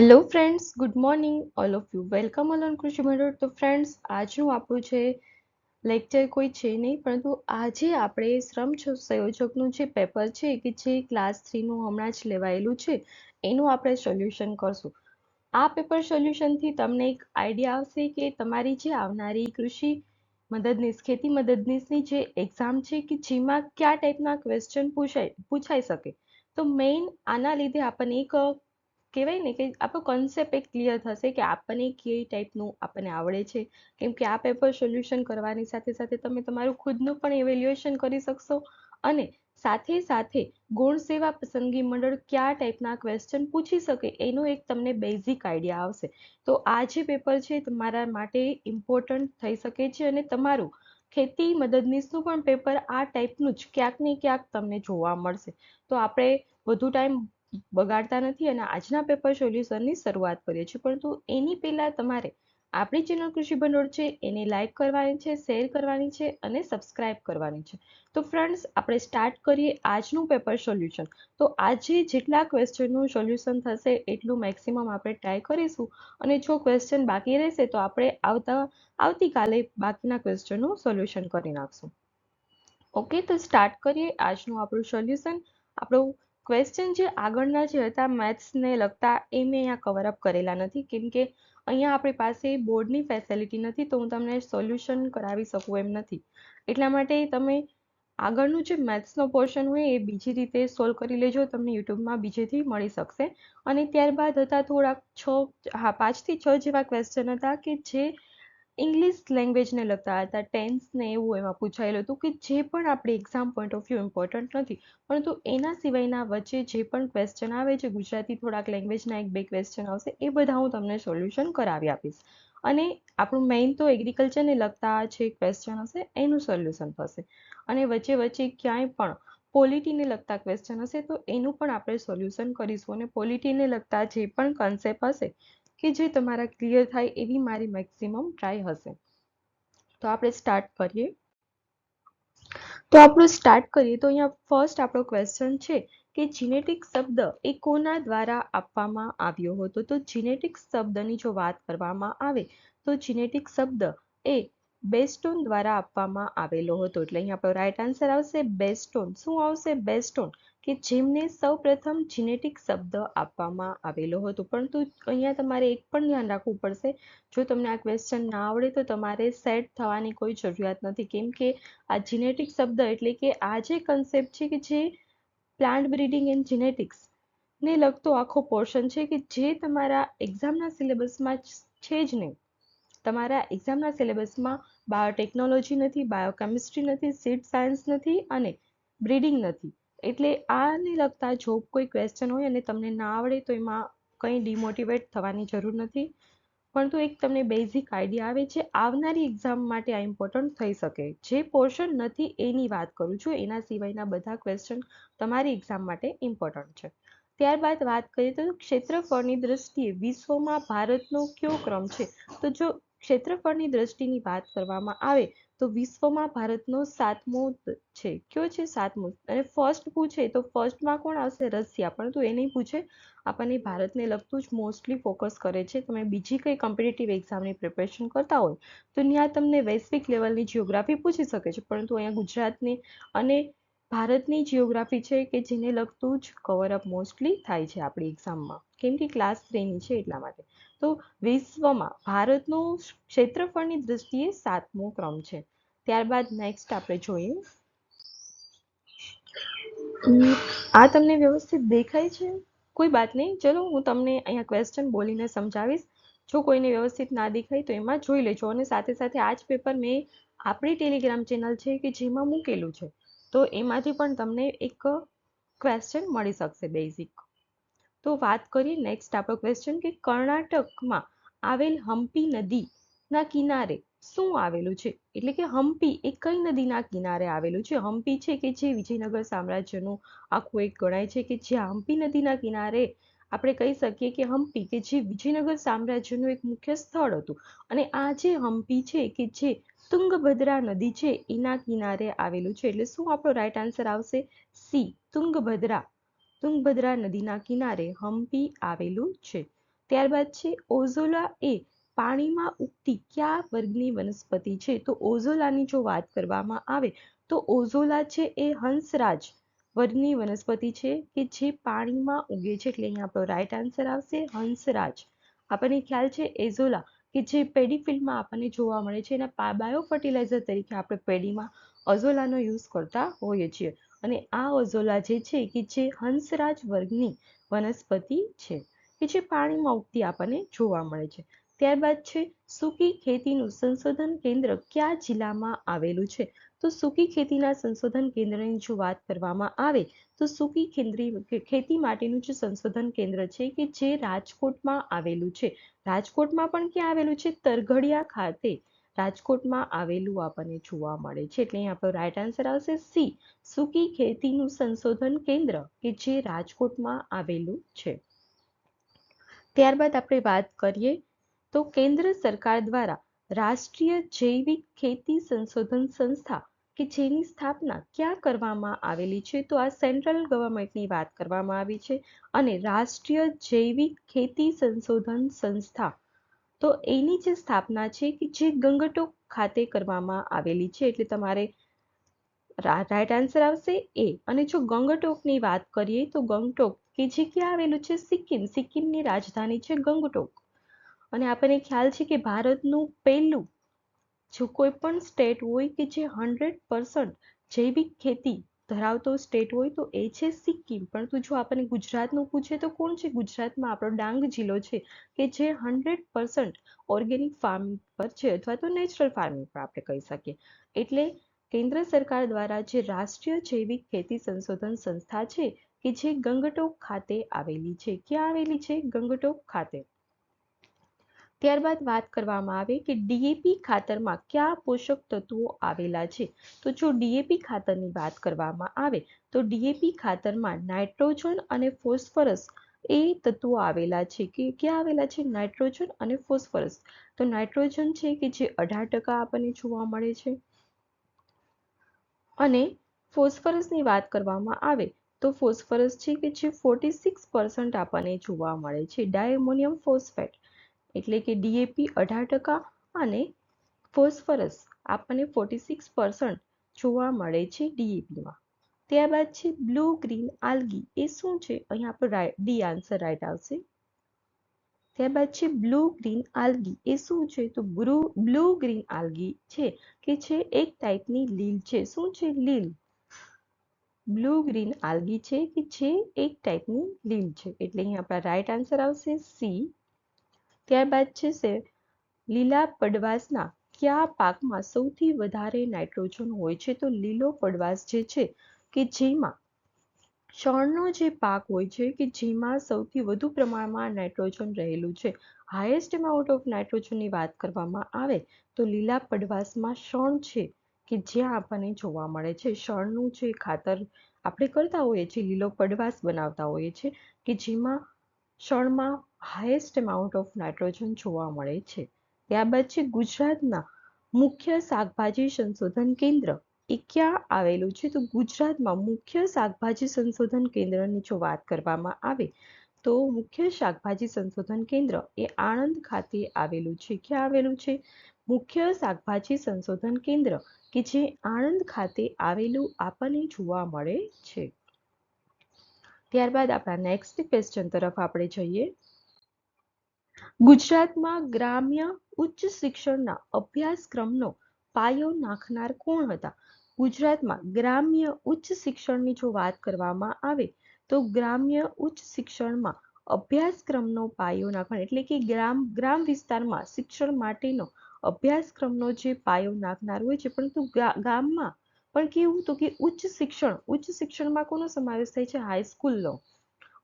Hello friends good morning all of you welcome all on Krushi Mandal તો friends આજનું આપણું છે lecture કોઈ છે નહીં, પરંતુ આજે આપણે શ્રમ સંયોજકનું જે પેપર છે, કે જે ક્લાસ થ્રીનું હમણાં જ લેવાયેલું છે, એનું આપણે સોલ્યુશન કરશું. આ પેપર સોલ્યુશનથી તમને એક આઈડિયા આવશે કે તમારી જે આવનારી કૃષિ મદદનીશ, ખેતી મદદનીશની જે એક્ઝામ છે, કે જેમાં કયા ટાઈપના ક્વેશ્ચન પૂછાય, પૂછાઈ શકે. તો મેઇન આના લીધે આપણને એક કહેવાય ને કે આપણો કોન્સેપ્ટ એક ક્લિયર થશે કે આપણને કઈ ટાઈપનું આપણને આવડે છે. કેમ કે આ પેપર સોલ્યુશન કરવાની સાથે સાથે તમે તમારું ખુદનું પણ ઇવેલ્યુએશન કરી શકશો. અને સાથે સાથે ગુણ સેવા પસંદગી મંડળ કયા ટાઈપના ક્વેશ્ચન પૂછી શકે એનો એક તમને બેઝિક આઈડિયા આવશે. તો આ જે પેપર છે તમારા માટે ઇમ્પોર્ટન્ટ થઈ શકે છે અને તમારું ખેતી મદદનીશનું પણ પેપર આ ટાઈપનું જ ક્યાંક ને ક્યાંક તમને જોવા મળશે. તો આપણે વધુ ટાઈમ બગાડતા નથી અને આજના પેપર સોલ્યુશનની શરૂઆત કરીએ છીએ. પરંતુ એની પહેલાં તમારે આપણી ચેનલ કૃષિ ભંડોળ છે, એને લાઇક કરવાની છે શેર કરવાની છે અને સબસ્ક્રાઇબ કરવાની છે. તો ફ્રેન્ડ્સ આપણે સ્ટાર્ટ કરીએ આજનું પેપર સોલ્યુશન તો આજે જેટલા ક્વેશ્ચનનું સોલ્યુશન થશે, એટલું મેક્સિમમ આપણે ટ્રાય કરીશું. અને જો ક્વેશ્ચન બાકી રહેશે, તો આપણે આવતા, આવતીકાલે બાકીના ક્વેશ્ચનનું સોલ્યુશન કરી નાખશું. ઓકે તો સ્ટાર્ટ કરીએ આજનું આપણું સોલ્યુશન આપણું ક્વેશ્ચન જે આગળના જે હતા મેથ્સને લગતા એ મેં અહીંયા કવરઅપ કરેલા નથી. કેમ કે અહીંયા આપણી પાસે બોર્ડની ફેસિલિટી નથી, તો હું તમને સોલ્યુશન કરાવી શકું એમ નથી. એટલા માટે તમે આગળનું જે મેથ્સનો પોર્શન હોય, એ બીજી રીતે સોલ્વ કરી લેજો. તમને યુટ્યુબમાં બીજેથી મળી શકશે. અને ત્યારબાદ હતા થોડાક છ, હા, પાંચથી છ જેવા ક્વેશ્ચન હતા કે જે ઇંગ્લિશ લેંગ્વેજને લગતા હતા ટેન્સને એવું એમાં પૂછાયેલું હતું કે જે પણ આપણી exam point of view important નથી, પરંતુ એના સિવાયના વચ્ચે જે પણ ક્વેશ્ચન આવે છે, ગુજરાતી થોડાક લેંગ્વેજના એક બે ક્વેશ્ચન આવશે, એ બધા હું તમને સોલ્યુશન કરાવી આપીશ. અને આપણું મેઇન તો એગ્રીકલ્ચરને લગતા જે ક્વેશ્ચન હશે, એનું સોલ્યુશન થશે. અને વચ્ચે વચ્ચે ક્યાંય પણ પોલિટીને લગતા ક્વેશ્ચન હશે, તો એનું પણ આપણે સોલ્યુશન કરીશું. અને પોલિટીને લગતા જે પણ કન્સેપ્ટ હશે કે જે તમારા ક્લિયર થાય એવી મારી મેક્સિમમ ટ્રાય હશે. તો આપણે સ્ટાર્ટ કરીએ. તો આપણું સ્ટાર્ટ કરીએ તો અહીંયા ફર્સ્ટ આપણો ક્વેશ્ચન છે કે જીનેટિક શબ્દ એ કોના દ્વારા આપવામાં આવ્યો હતો? તો જીનેટિક શબ્દની જો વાત કરવામાં આવે, તો જીનેટિક શબ્દ એ બેસ્ટોન દ્વારા આપવામાં આવેલો હતો. એટલે અહીંયા આપણો રાઈટ આન્સર આવશે બેસ્ટોન શું આવશે? બેસ્ટોન કે જેમને સૌપ્રથમ જીનેટિક શબ્દ આપવામાં આવેલો હતો. પરંતુ અહીંયા તમારે એક પણ ધ્યાન રાખવું પડશે. જો તમને આ ક્વેશ્ચન ના આવડે તો તમારે સેટ થવાની કોઈ જરૂરિયાત નથી. કેમ કે આ જીનેટિક શબ્દ એટલે કે આ જે કન્સેપ્ટ છે કે જે પ્લાન્ટ બ્રીડિંગ એન્ડ જીનેટિક્સ ને લગતો આખો પોર્શન છે કે જે તમારા એક્ઝામના સિલેબસમાં છે જ નહીં. તમારા એક્ઝામના સિલેબસમાં બાયોટેકનોલોજી નથી બાયોકેમિસ્ટ્રી નથી સીડ સાયન્સ નથી અને બ્રીડિંગ નથી. એટલે આને લગતા જો કોઈ ક્વેશ્ચન હોય અને તમને ના આવડે તો એમાં કંઈ ડિમોટિવેટ થવાની જરૂર નથી. પરંતુ એક તમને બેઝિક આઈડિયા આવે છે, આવનારી એક્ઝામ માટે આ ઇમ્પોર્ટન્ટ થઈ શકે. જે પોર્શન નથી એની વાત કરું છું, એના સિવાયના બધા ક્વેશ્ચન તમારી એક્ઝામ માટે ઇમ્પોર્ટન્ટ છે. ત્યારબાદ વાત કરીએ તો ક્ષેત્રફળની દ્રષ્ટિએ વિશ્વમાં ભારતનો કયો ક્રમ છે? તો જો ક્ષેત્રફળની દ્રષ્ટિની વાત કરવામાં આવે તો વિશ્વમાં ભારતનો સાતમો છે. કયો છે સાતમો? અને ફર્સ્ટ પૂછે તો ફર્સ્ટમાં કોણ આવશે? રશિયા. પરંતુ એ નહીં પૂછે. આપણને ભારતને લગતું જ મોસ્ટલી ફોકસ કરે છે. તમે બીજી કંઈ કોમ્પિટેટિવ એક્ઝામની પ્રિપેરેશન કરતા હોય, તો ત્યાં તમને વૈશ્વિક લેવલની જિયોગ્રાફી પૂછી શકે છે. પરંતુ અહીંયા ગુજરાતની અને ભારતની જિયોગ્રાફી છે કે જેને લગતું જ કવરઅપ મોસ્ટલી થાય છે આપણી એક્ઝામમાં કેમ કે ક્લાસ થ્રીની છે એટલા માટે. તો વિશ્વમાં ભારતનું ક્ષેત્રફળની દ્રષ્ટિએ સાતમો ક્રમ છે. ત્યારબાદ નેક્સ્ટ આપણે જોઈએ. આ તમને વ્યવસ્થિત દેખાય છે? કોઈ બાત નહીં. ચલો, હું તમને અહીંયા ક્વેશ્ચન બોલીને સમજાવીશ. જો કોઈને વ્યવસ્થિત ના દેખાય તો એમાં જોઈ લેજો. અને સાથે સાથે આ જ પેપર મેં આપણી ટેલિગ્રામ ચેનલ છે કે જેમાં મૂકેલું છે. તો એમાંથી પણ તમને એક ક્વેશ્ચન મળી શકશે બેઝિક તો વાત કરીએ નેક્સ્ટ આપણો ક્વેશ્ચન કે કર્ણાટકમાં આવેલ હમ્પી નદીના કિનારે શું આવેલું છે? એટલે કે હમ્પી એ કઈ નદીના કિનારે આવેલું છે? હમ્પી છે કે જે વિજયનગર સામ્રાજ્યનું આખું એક ગણાય છે કે જ્યાં હમ્પી નદીના કિનારે આપણે કહી શકીએ કે હમ્પી કે જે વિજયનગર સામ્રાજ્યનું એક મુખ્ય સ્થળ હતું અને આ જે હમ્પી છે કે જે તુંગભદ્રા નદી છે એના કિનારે આવેલું છે. એટલે શું આપણો રાઈટ આન્સર આવશે? સી, તુંગભદ્રા. તુંગભદ્રા નદીના કિનારે હમ્પી આવેલું છે. ત્યારબાદ છે ઓઝોલા એ પાણીમાં ઉગતી કયા વર્ગની વનસ્પતિ છે? તો ઓઝોલાની જો વાત કરવામાં આવે તો ઓઝોલા છે એ હંસરાજ વર્ગની વનસ્પતિ છે કે જે પાણીમાં ઉગે છે. એટલે અહીંયા આપણો રાઈટ આન્સર આવશે હંસરાજ. આપણને ખ્યાલ છે એઝોલા કે જે પેડી આપણને જોવા મળે છે. એના બાયો ફર્ટિલાઇઝર તરીકે આપણે પેડીમાં અઝોલાનો યુઝ કરતા હોઈએ છીએ. અને આ અઝોલા જે છે કે જે હંસરાજ વર્ગની વનસ્પતિ છે કે જે પાણીમાં ઉગતી આપણને જોવા મળે છે. ત્યારબાદ છે સૂકી ખેતીનું સંશોધન કેન્દ્ર કયા જિલ્લામાં આવેલું છે? તો સૂકી ખેતીના સંશોધન કેન્દ્રની જો વાત કરવામાં આવે, તો સૂકી કેન્દ્રી ખેતી માટેનું જે સંશોધન કેન્દ્ર છે કે જે રાજકોટમાં આવેલું છે. રાજકોટમાં પણ ક્યાં આવેલું છે? તરઘડિયા ખાતે રાજકોટમાં આવેલું આપણને જોવા મળે છે. એટલે અહીંયા આપણો રાઈટ આન્સર આવશે સી, સૂકી ખેતીનું સંશોધન કેન્દ્ર કે જે રાજકોટમાં આવેલું છે. ત્યારબાદ આપણે વાત કરીએ તો કેન્દ્ર સરકાર દ્વારા રાષ્ટ્રીય જૈવિક ખેતી સંશોધન સંસ્થા કે જેની સ્થાપના ક્યાં કરવામાં આવેલી છે? તો આ સેન્ટ્રલ ગવર્મેન્ટની વાત કરવામાં આવી છે અને રાષ્ટ્રીય જૈવિક ખેતી સંશોધન સંસ્થા. તો એની જે સ્થાપના છે કે જે ગંગટોક ખાતે કરવામાં આવેલી છે, એટલે તમારે રાઈટ આન્સર આવશે એ. અને જો ગંગટોકની વાત કરીએ તો ગંગટોક કે જે ક્યાં આવેલું છે? સિક્કિમ. સિક્કિમની રાજધાની છે ગંગટોક. અને આપણને ખ્યાલ છે કે ભારતનું પહેલું જો કોઈ પણ સ્ટેટ હોય કે જે હંડ્રેડ પર્સન્ટ જૈવિક ખેતી ધરાવતો સ્ટેટ હોય તો એ છે સિક્કિમ. પરંતુ જો આપણને ગુજરાતનું પૂછે તો કોણ છે? ગુજરાતમાં આપણો ડાંગ જિલ્લો છે કે જે હંડ્રેડ પર્સન્ટ ઓર્ગેનિક ફાર્મિંગ પર છે અથવા તો નેચરલ ફાર્મિંગ પર આપણે કહી શકીએ. એટલે કેન્દ્ર સરકાર દ્વારા જે રાષ્ટ્રીય જૈવિક ખેતી સંશોધન સંસ્થા છે કે જે ગંગટોક ખાતે આવેલી છે. ક્યાં આવેલી છે? ગંગટોક ખાતે. ત્યારબાદ વાત કરવામાં આવે કે ડીએપી ખાતરમાં કયા પોષક તત્વો આવેલા છે? તો જો ડીએપી ખાતરની વાત કરવામાં આવે, તો ડીએપી ખાતરમાં નાઇટ્રોજન અને ફોસ્ફરસ એ તત્વો આવેલા છે. કે ક્યાં આવેલા છે? નાઇટ્રોજન અને ફોસ્ફરસ. તો નાઇટ્રોજન છે કે જે અઢાર ટકા આપણને જોવા મળે છે. અને ફોસ્ફરસની વાત કરવામાં આવે, તો ફોસ્ફરસ છે કે જે ફોર્ટી સિક્સ પર્સન્ટ આપણને જોવા મળે છે. Diammonium phosphate. એટલે કે ડીએપી અઢાર ટકા અને ફોસ્ફરસ આપણને ફોર્ટી સિક્સ પર્સન્ટ જોવા મળે છે ડીએપીમાં ત્યારબાદ છે બ્લુ ગ્રીન આલ્ગી એ શું છે? અહીંયા આપણો ડી આન્સર રાઈટ આવશે. ત્યારબાદ છે બ્લુ ગ્રીન આલ્ગી એ શું છે? તો બ્લુ બ્લુ ગ્રીન આલ્ગી છે કે છે એક ટાઈપની લીલ છે. શું છે લીલ? બ્લુ ગ્રીન આલ્ગી છે કે છે એક ટાઈપની લીલ છે. એટલે અહીંયા આપણા રાઈટ આન્સર આવશે સી ત્યારબાદ છે લીલા પડવાસના કયા પાકમાં સૌથી વધારે નાઇટ્રોજન હોય છે? તો લીલો પડવાસ જે છે કે જેમાં શણનો જે પાક હોય છે કે જેમાં સૌથી વધુ પ્રમાણમાં નાઇટ્રોજન રહેલું છે. હાઈએસ્ટ એમાઉન્ટ ઓફ નાઇટ્રોજનની વાત કરવામાં આવે તો લીલા પડવાસમાં શણ છે કે જ્યાં આપણને જોવા મળે છે. શણનું જે ખાતર આપણે કરતા હોઈએ છીએ, લીલો પડવાસ બનાવતા હોઈએ છીએ કે જેમાં શણમાં હાઈએસ્ટ એમાઉન્ટ ઓફ નાઇટ્રોજન જોવા મળે છે. ત્યારબાદ છે ગુજરાતના મુખ્ય શાકભાજી સંશોધન કેન્દ્ર. એ ક્યાં આવેલું છે? તો ગુજરાતમાં મુખ્ય શાકભાજી સંશોધન કેન્દ્રની જો વાત કરવામાં આવે, તો મુખ્ય શાકભાજી સંશોધન કેન્દ્ર એ આણંદ ખાતે આવેલું છે. ક્યાં આવેલું છે? મુખ્ય શાકભાજી સંશોધન કેન્દ્ર કે જે આણંદ ખાતે આવેલું આપણને જોવા મળે છે. ત્યારબાદ આપણા નેક્સ્ટ ક્વેશ્ચન તરફ આપણે જઈએ. ગુજરાતમાં ગ્રામ્ય ઉચ્ચ શિક્ષણના અભ્યાસક્રમનો પાયો નાખનાર કોણ હતા? ગુજરાતમાં ગ્રામ્ય ઉચ્ચ શિક્ષણની જો વાત કરવામાં આવે, તો ગ્રામ્ય ઉચ્ચ શિક્ષણમાં અભ્યાસક્રમનો પાયો નાખવાનો, એટલે કે ગ્રામ ગ્રામ વિસ્તારમાં શિક્ષણ માટેનો અભ્યાસક્રમનો જે પાયો નાખનાર હોય છે, પરંતુ ગામમાં પણ કેવું તો કે ઉચ્ચ શિક્ષણ, ઉચ્ચ શિક્ષણમાં કોનો સમાવેશ થાય છે? હાઈસ્કૂલનો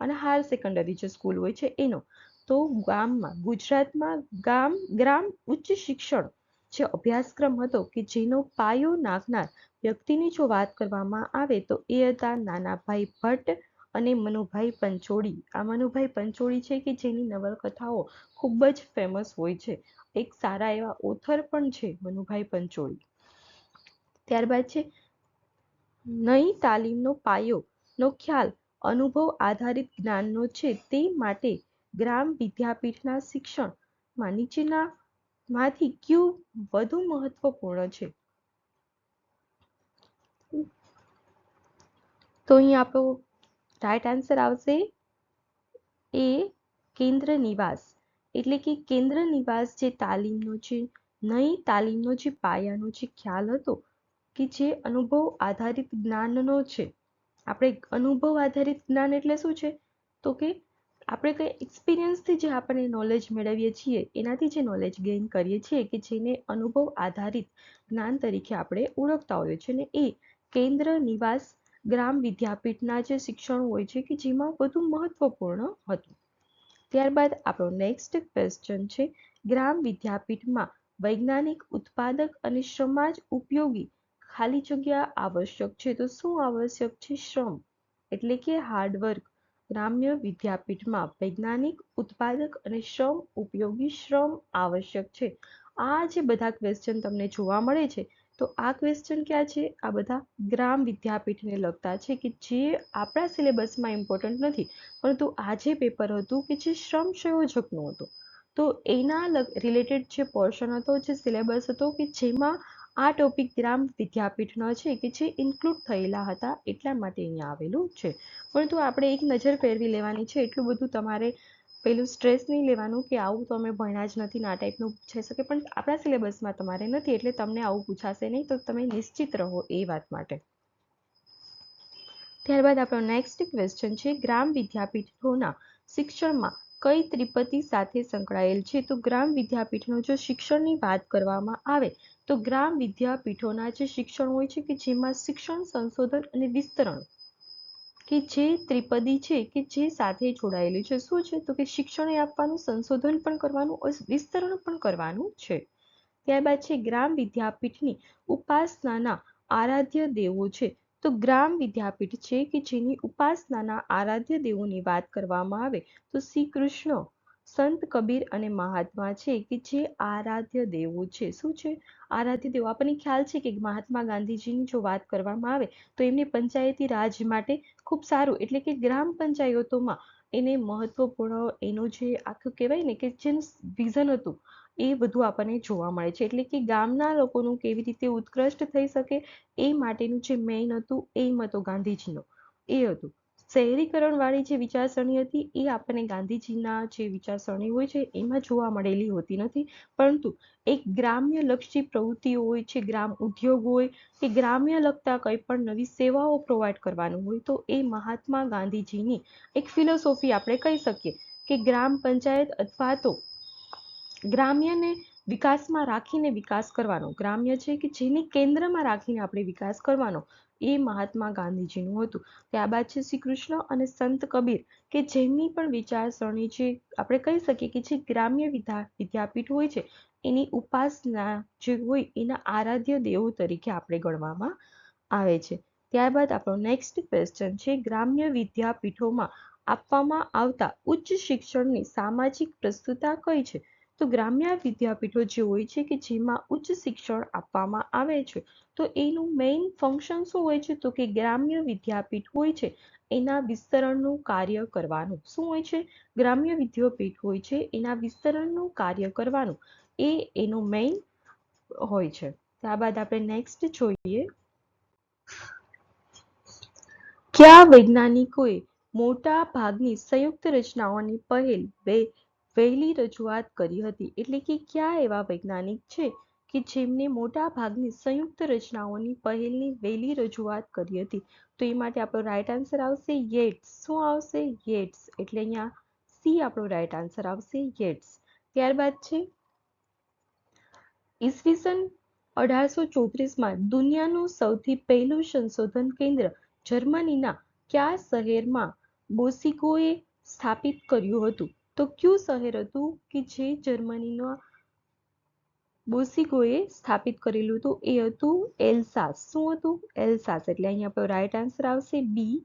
અને હાયર સેકન્ડરી જે સ્કૂલ હોય છે, એનો. તો ગામમાં, ગુજરાતમાં ગામ, ગ્રામ, ઉચ્ચ શિક્ષણ જે અભ્યાસક્રમ હતો કે જેનો પાયો નાખનાર વ્યક્તિની જો વાત કરવામાં આવે તો એ હતા નાનાભાઈ ભટ્ટ અને મનુભાઈ પંચોળી. આ મનુભાઈ પંચોળી છે કે જેની નવલકથાઓ ખૂબ જ ફેમસ હોય છે. એક સારા એવા ઓથર પણ છે મનુભાઈ પંચોળી. ત્યારબાદ છે, નઈ તાલીમનો પાયો, નો ખ્યાલ, અનુભવ આધારિત જ્ઞાનનો છે તે માટે ગ્રામ વિદ્યાપીઠના શિક્ષણમાં નીચેના માંથી કયું વધુ મહત્વપૂર્ણ છે? તો અહીં આપણો રાઈટ આન્સર આવશે એ કેન્દ્ર નિવાસ. એટલે કે કેન્દ્ર નિવાસ જે તાલીમનો છે, નહીં, તાલીમનો જે પાયાનો જે ખ્યાલ હતો કે જે અનુભવ આધારિત જ્ઞાનનો છે. આપણે અનુભવ આધારિત જ્ઞાન એટલે શું છે? તો કે આપણે કંઈ એક્સપિરિયન્સથી જે આપણે નોલેજ મેળવીએ છીએ, એનાથી જે નોલેજ ગેઇન કરીએ છીએ કે જેને અનુભવ આધારિત જ્ઞાન તરીકે આપણે ઓળખતા હોઈએ છીએ અને એ કેન્દ્ર, નિવાસ, ગ્રામ વિદ્યાપીઠના જે શિક્ષણ હોય છે કે જેમાં વધુ મહત્વપૂર્ણ હતું. ત્યારબાદ આપણો નેક્સ્ટ ક્વેશ્ચન છે, ગ્રામ વિદ્યાપીઠમાં વૈજ્ઞાનિક, ઉત્પાદક અને શ્રમાજ ઉપયોગી ખાલી જગ્યા આવશ્યક છે તો શું આવશ્યક છે? શ્રમ. એટલે કે હાર્ડવર્ક ગ્રામ્ય વિદ્યાપીઠમાં વૈજ્ઞાનિક, ઉત્પાદક અને શ્રમ ઉપયોગી શ્રમ આવશ્યક છે. આ જે બધા ક્વેશ્ચન તમને જોવા મળે છે, તો આ ક્વેશ્ચન ક્યાં છે? આ બધા ગ્રામ વિદ્યાપીઠને લગતા છે કે જે આપણા સિલેબસમાં ઇમ્પોર્ટન્ટ નથી, પરંતુ આ જે પેપર હતું કે જે શ્રમ સંયોજકનું હતું. તો એના રિલેટેડ જે પોર્શન હતો, જે સિલેબસ હતો કે જેમાં આ ટોપિક ગ્રામ વિદ્યાપીઠનો છે કે જે ઇન્ક્લુડ થયેલા હતા એટલા માટે અહીંયા આવેલું છે. પરંતુ આપણે એક નજર ફેરવી લેવાની છે, એટલું બધું તમારે પેલું સ્ટ્રેસ નહીં લેવાનું કે આવું તો અમે ભણ્યા જ નથી આ ટાઈપનું પૂછાઈ શકે, પણ આપણા સિલેબસમાં તમારે નથી એટલે તમને આવું પૂછાશે નહીં, તો તમે નિશ્ચિત રહો એ વાત માટે. ત્યારબાદ આપણો નેક્સ્ટ ક્વેશ્ચન છે, ગ્રામ વિદ્યાપીઠોના શિક્ષણમાં કઈ ત્રિપતિ સાથે સંકળાયેલ છે? તો ગ્રામ વિદ્યાપીઠનો જો શિક્ષણની વાત કરવામાં આવે તો ગ્રામ વિદ્યાપીઠોના જે શિક્ષણ હોય છે કે જેમાં શિક્ષણ, સંશોધન અને વિસ્તરણ કે જે ત્રિપદી છે કે જે સાથે જોડાયેલું છે, શું છે? તો કે શિક્ષણ આપવાનું, સંશોધન પણ કરવાનું વિસ્તરણ પણ કરવાનું છે. ત્યારબાદ છે ગ્રામ વિદ્યાપીઠની ઉપાસનાના આરાધ્ય દેવો છે. તો ગ્રામ વિદ્યાપીઠ છે કે જેની ઉપાસનાના આરાધ્ય દેવોની વાત કરવામાં આવે તો શ્રી કૃષ્ણ સંત કબીર અને મહાત્મા છે કે જે આરાધ્ય દેવો છે. શું છે? આરાધ્ય દેવો. આપણને ખ્યાલ છે કે મહાત્મા ગાંધીજીની જો વાત કરવામાં આવે તો એમની પંચાયતી રાજ માટે ખૂબ સારું એટલે કે ગ્રામ પંચાયતોમાં એને મહત્વપૂર્ણ એનો જે આખું કહેવાય ને કે જે વિઝન હતું એ બધું આપણને જોવા મળે છે. એટલે કે ગામના લોકોનું કેવી રીતે ઉત્કૃષ્ટ થઈ શકે એ માટેનું જે મેઇન હતું એમ હતો ગાંધીજીનો. એ હતું. શહેરીકરણવાળી જે વિચારસરણી હતી એ આપણને ગાંધીજીના જે વિચારસરણી હોય છે એમાં જોવા મળેલી હોતી નથી. પરંતુ એક ગ્રામ્ય લક્ષી પ્રવૃત્તિઓ હોય છે, ગ્રામ ઉદ્યોગ હોય કે ગ્રામ્ય લગતા કંઈ પણ નવી સેવાઓ પ્રોવાઈડ કરવાનું હોય તો એ મહાત્મા ગાંધીજીની એક ફિલોસોફી આપણે કહી શકીએ કે ગ્રામ પંચાયત અથવા તો ગ્રામ્યને વિકાસમાં રાખીને વિકાસ કરવાનો. ગ્રામ્ય છે કે જેને કેન્દ્રમાં રાખીને આપણે વિકાસ કરવાનો, એ મહાત્મા ગાંધીજીનું હતું. ત્યારબાદ છે શ્રી કૃષ્ણ અને સંત કબીર, કે જેમની પણ વિચારસરણી છે, આપણે કહી શકીએ કે જે ગ્રામ્ય વિદ્યાપીઠ હોય છે, એની ઉપાસના જે હોય, એના આરાધ્ય દેવો તરીકે આપણે ગણવામાં આવે છે. ત્યારબાદ આપણો નેક્સ્ટ ક્વેશ્ચન છે, ગ્રામ્ય વિદ્યાપીઠોમાં આપવામાં આવતા ઉચ્ચ શિક્ષણની સામાજિક પ્રસ્તુતા કઈ છે? તો ગ્રામ્ય વિદ્યાપીઠો જે હોય છે કે જેમાં ઉચ્ચ શિક્ષણ આપવામાં આવે છે, તો એનું મેઇન ફંક્શન શું હોય છે? તો કે ગ્રામ્ય વિદ્યાપીઠ હોય છે, એના વિસ્તરણનું કાર્ય કરવાનું. શું હોય છે? ગ્રામ્ય વિદ્યાપીઠ હોય છે, એના વિસ્તરણનું કાર્ય કરવાનું. એ એનું મેઇન હોય છે. ત્યારબાદ આપણે નેક્સ્ટ જોઈએ. કયા વૈજ્ઞાનિકોએ મોટા ભાગની સંયુક્ત રચનાઓની પહેલ બે વહેલી રજૂઆત કરી હતી. એટલે કે કયા એવા વૈજ્ઞાનિક છે કે જેમને મોટા ભાગની સંયુક્ત રચનાઓની પહેલની વહેલી રજૂઆત કરી હતી? તો એ માટે આપણો રાઈટ આન્સર આવશે યેટ્સ. શું આવશે? યેટ્સ. એટલે અહીંયા સી આપણો રાઈટ આન્સર આવશે યેટ્સ. ત્યારબાદ છે ઈસવીસન અઢારસો ચોત્રીસમાં દુનિયાનું સૌથી પહેલું સંશોધન કેન્દ્ર જર્મનીના કયા શહેરમાં બોસિકોએ સ્થાપિત કર્યું હતું? તો કયું શહેર હતું કે જે જર્મનીનો બોસિકોએ સ્થાપિત કરેલું હતું? એ હતું એલસાસ. શું હતું? એલસાસ. એટલે અહીંયા આપણો રાઈટ આન્સર આવશે બી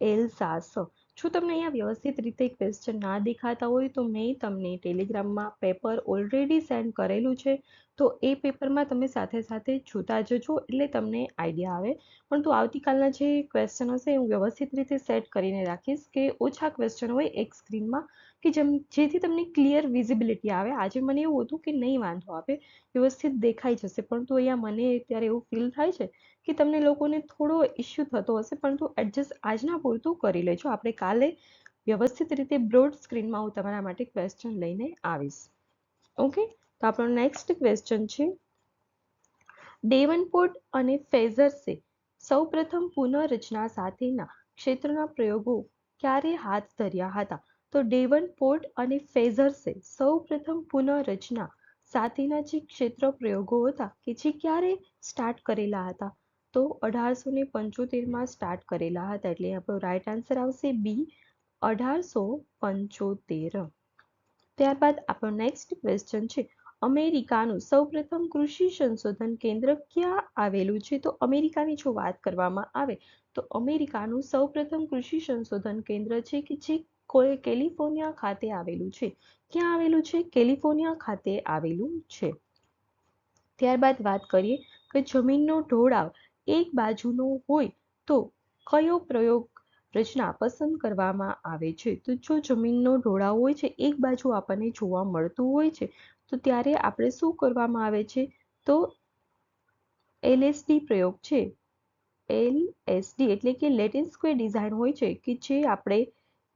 એલસાસ. જો તમને અહીંયા વ્યવસ્થિત રીતે ક્વેશ્ચન ના દેખાતા હોય તો મેં તમને ટેલિગ્રામમાં પેપર ઓલરેડી સેન્ડ કરેલું છે. તો એ પેપરમાં તમે સાથે સાથે જોતા જજો એટલે તમને આઈડિયા આવે. પરંતુ આવતીકાલના જે ક્વેશ્ચન હશે હું વ્યવસ્થિત રીતે સેટ કરીને રાખીશ કે ઓછા ક્વેશ્ચન હોય એક સ્ક્રીનમાં કે જેમ, જેથી તમને ક્લિયર વિઝિબિલિટી આવે. આજે મને એવું હતું કે નહીં, વાંધો આવે. વ્યવસ્થિત દેખાઈ જશે. પરંતુ અહીંયા મને ત્યારે એવું ફીલ થાય છે કે તમને લોકોને થોડો ઇશ્યુ થતો હશે. પરંતુ એડજસ્ટ આજના પૂરતું કરી લેજો. આપણે કાલે વ્યવસ્થિત રીતે બ્રોડ સ્ક્રીનમાં હું તમારા માટે ક્વેશ્ચન લઈને આવીશ. ઓકે તો આપણો નેક્સ્ટ ક્વેશ્ચન છે. ડેવનપોર્ટ અને ફેઝર્સે સૌપ્રથમ પુનઃરચના સાથેના ક્ષેત્રના પ્રયોગો ક્યારે હાથ ધર્યા હતા? તો ડેવનપોર્ટ અને ફેઝર્સે સૌપ્રથમ પુનઃરચના સાથેના જે ક્ષેત્ર પ્રયોગો હતા કે જે ક્યારે સ્ટાર્ટ કરેલા હતા? તો અઢારસો ને પંચોતેરમાં સ્ટાર્ટ કરેલા હતા એટલે આપણો રાઈટ આન્સર આવશે બી અઢારસો પંચોતેર. ત્યારબાદ આપણો નેક્સ્ટ ક્વેશ્ચન છે, અમેરિકાનું સૌપ્રથમ કૃષિ સંશોધન કેન્દ્ર ક્યાં આવેલું છે? તો અમેરિકાની જો વાત કરવામાં આવે, તો અમેરિકાનું સૌપ્રથમ કૃષિ સંશોધન કેન્દ્ર છે કે જે કેલિફોર્નિયા ખાતે આવેલું છે. ક્યાં આવેલું છે? કેલિફોર્નિયા ખાતે આવેલું છે. ત્યારબાદ વાત કરીએ કે જમીનનો ઢોળાવ એક બાજુનો હોય તો કયો પ્રયોગ રચના પસંદ કરવામાં આવે છે? તો જો જમીનનો ઢોળાવ હોય છે, એક બાજુ આપણને જોવા મળતું હોય છે, તો ત્યારે આપણે શું કરવામાં આવે છે? તો એલએસડી પ્રયોગ છે. એલએસડી એટલે કે લેટિન સ્ક્વેર ડિઝાઇન હોય છે, કે જે આપણે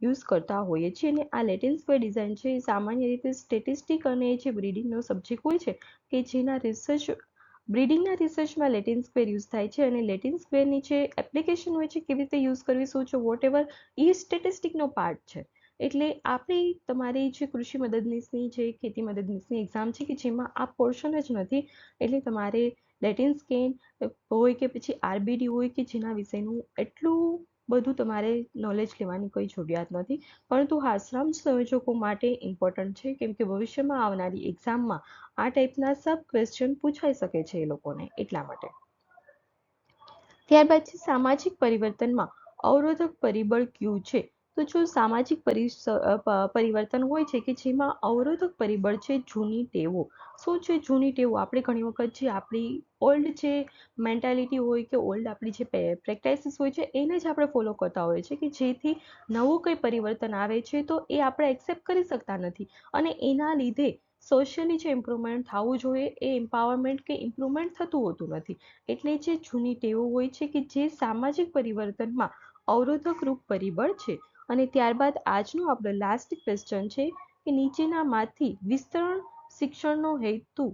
યુઝ કરતા હોઈએ છીએ અને આ લેટિન સ્ક્વેર ડિઝાઇન છે એ સામાન્ય રીતે સ્ટેટિસ્ટિક અને જે બ્રીડિંગનો સબ્જેક્ટ હોય છે કે જેના રિસર્ચ બ્રીડિંગના રિસર્ચમાં લેટિન સ્ક્વેર યુઝ થાય છે અને લેટિન સ્ક્વેરની જે એપ્લિકેશન હોય છે કેવી રીતે યુઝ કરવી, શું છે વોટ એવર એ સ્ટેટિસ્ટિકનો પાર્ટ છે. એટલે આપણી તમારી જે કૃષિ મદદનીશની જે ખેતી મદદનીશની એક્ઝામ છે કે જેમાં આ પોર્શન જ નથી, એટલે તમારે લેટિન સ્કેન હોય કે પછી આરબીડી હોય કે જેના વિશેનું એટલું બધું તમારે નોલેજ લેવાની કોઈ જરૂરિયાત નથી. પરંતુ હા શ્રમ સંયોજકો માટે ઇમ્પોર્ટન્ટ છે કેમ કે ભવિષ્યમાં આવનારી એક્ઝામમાં આ ટાઈપના સબ ક્વેશ્ચન પૂછાઈ શકે છે એ લોકોને એટલા માટે. ત્યારબાદ છે સામાજિક પરિવર્તનમાં અવરોધક પરિબળ કયું છે. તો જો સામાજિક પરિવર્તન હોય છે કે જેમાં અવરોધક પરિબળ છે જૂની ટેવો. શું છે જૂની ટેવો? આપણે ઘણી વખત જે આપણી ઓલ્ડ જે મેન્ટાલિટી હોય કે ઓલ્ડ આપણી જે પ્રેક્ટાઇસીસ હોય છે એને જ આપણે ફોલો કરતા હોઈએ છીએ કે જેથી નવું કંઈ પરિવર્તન આવે છે તો એ આપણે એક્સેપ્ટ કરી શકતા નથી. અને એના લીધે સોશિયલી જે ઇમ્પ્રુવમેન્ટ થવું જોઈએ એ એમ્પાવરમેન્ટ કે ઇમ્પ્રુવમેન્ટ થતું હોતું નથી. એટલે જે જૂની ટેવો હોય છે કે જે સામાજિક પરિવર્તનમાં અવરોધક રૂપ પરિબળ છે અને ત્યારબાદ આજનો આપણો લાસ્ટ ક્વેશ્ચન છે કે નીચેનામાંથી વિસ્તરણ શિક્ષણનો હેતુ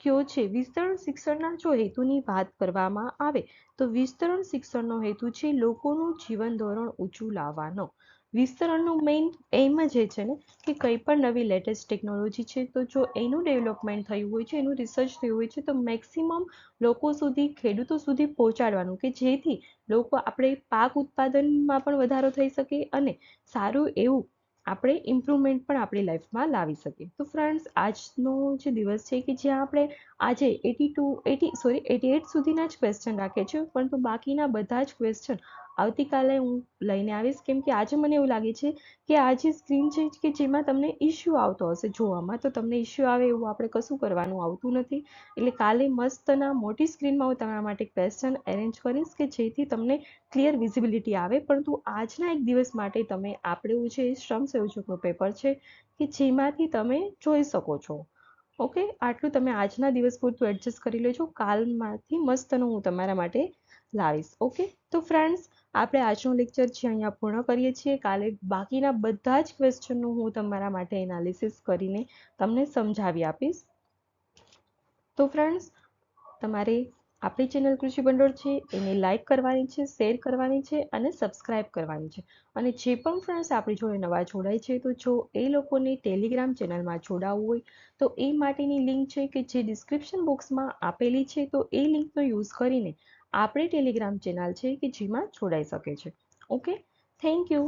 કયો છે? વિસ્તરણ શિક્ષણના જો હેતુની વાત કરવામાં આવે તો વિસ્તરણ શિક્ષણનો હેતુ છે લોકોનું જીવન ધોરણ ઊંચું લાવવાનો. વિસ્તરણનું મેઇન એમ જ એ છે ને કે કંઈ પણ નવી લેટેસ્ટ ટેકનોલોજી છે, તો જો એનું ડેવલપમેન્ટ થયું હોય છે, એનું રિસર્ચ થયું હોય છે, તો મેક્સિમમ લોકો સુધી, ખેડૂતો સુધી પહોંચાડવાનું કે જેથી લોકો આપણે પાક ઉત્પાદનમાં પણ વધારો થઈ શકે અને સારું એવું આપણે ઇમ્પ્રુવમેન્ટ પણ આપણી લાઈફમાં લાવી શકીએ. તો ફ્રેન્ડ્સ આજનો જે દિવસ છે કે જ્યાં આપણે આજે eighty two eighty sorry eighty eight સુધીના જ ક્વેશ્ચન રાખીએ છીએ, પરંતુ બાકીના બધા જ ક્વેશ્ચન આવતીકાલે હું લઈને આવીશ. કેમ કે આજે મને એવું લાગે છે કે આ જે સ્ક્રીન છે કે જેમાં તમને ઇશ્યુ આવતો હશે જોવામાં, તો તમને ઇશ્યુ આવે એવું આપણે કશું કરવાનું આવતું નથી. એટલે કાલે મસ્તના મોટી સ્ક્રીનમાં હું તમારા માટે ક્વેશ્ચન એરેન્જ કરીશ કે જેથી તમને ક્લિયર વિઝિબિલિટી આવે. પરંતુ આજના એક દિવસ માટે તમે આપણું જે શ્રમ સંયોજકનું પેપર છે કે જેમાંથી તમે જોઈ શકો છો. ઓકે? આટલું તમે આજના દિવસ પૂરતું એડજસ્ટ કરી લેજો. કાલમાંથી મસ્તનું હું તમારા માટે લાવીશ. ઓકે? તો ફ્રેન્ડ્સ આપણે આજનું લેક્ચર છે અહીંયા પૂર્ણ કરીએ છીએ, કાલે બાકીના બધા જ ક્વેશ્ચનનું હું તમારા માટે એનાલિસિસ કરીને તમને સમજાવી આપીશ. તો ફ્રેન્ડ્સ તમારે આપણી ચેનલ કૃષિ ભંડોળ છે, એને લાઇક કરવાની છે શેર કરવાની છે અને સબસ્ક્રાઇબ કરવાની છે. અને જે પણ ફ્રેન્ડ્સ આપણી જોડે નવા જોડાય છે, તો જો એ લોકોને ટેલિગ્રામ ચેનલમાં જોડાવવું હોય, તો એ માટેની લિંક છે કે જે ડિસ્ક્રિપ્શન બોક્સમાં આપેલી છે, તો એ લિંકનો યુઝ કરીને આપણે ટેલિગ્રામ ચેનલ છે કે જેમાં જોડાઈ શકે છે. Okay thank you